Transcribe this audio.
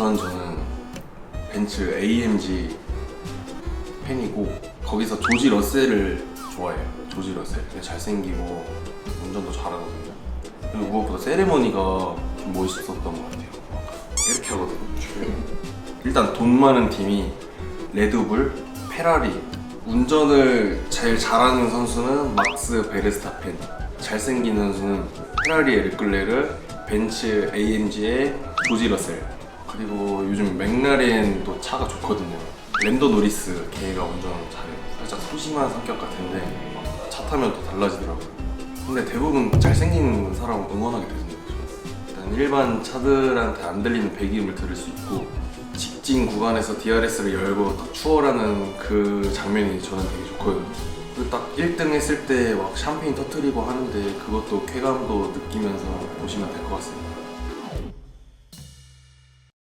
우선 저는 벤츠 AMG 팬이고 거기서 조지 러셀을 좋아해요. 조지 러셀 잘생기고 운전도 잘하거든요. 그리고 무엇보다 세레머니가 좀 멋있었던 것 같아요. 이렇게 하거든요. 일단 돈 많은 팀이 레드불, 페라리 운전을 제일 잘하는 선수는 막스 베르스타펜 잘생긴 선수는 페라리의 르클레르 벤츠 AMG의 조지 러셀 그리고 요즘 맥라렌도 차가 좋거든요 랜더 노리스 걔가 운전 잘해요 살짝 소심한 성격 같은데 차 타면 또 달라지더라고요 근데 대부분 잘생긴 사람 응원하게 되거든요 일단 일반 차들한테 안 들리는 배기음을 들을 수 있고 직진 구간에서 DRS를 열고 딱 추월하는 그 장면이 저는 되게 좋거든요. 딱 1등 했을 때 막 샴페인 터트리고 하는데 그것도 쾌감도 느끼면서 보시면 될 것 같습니다.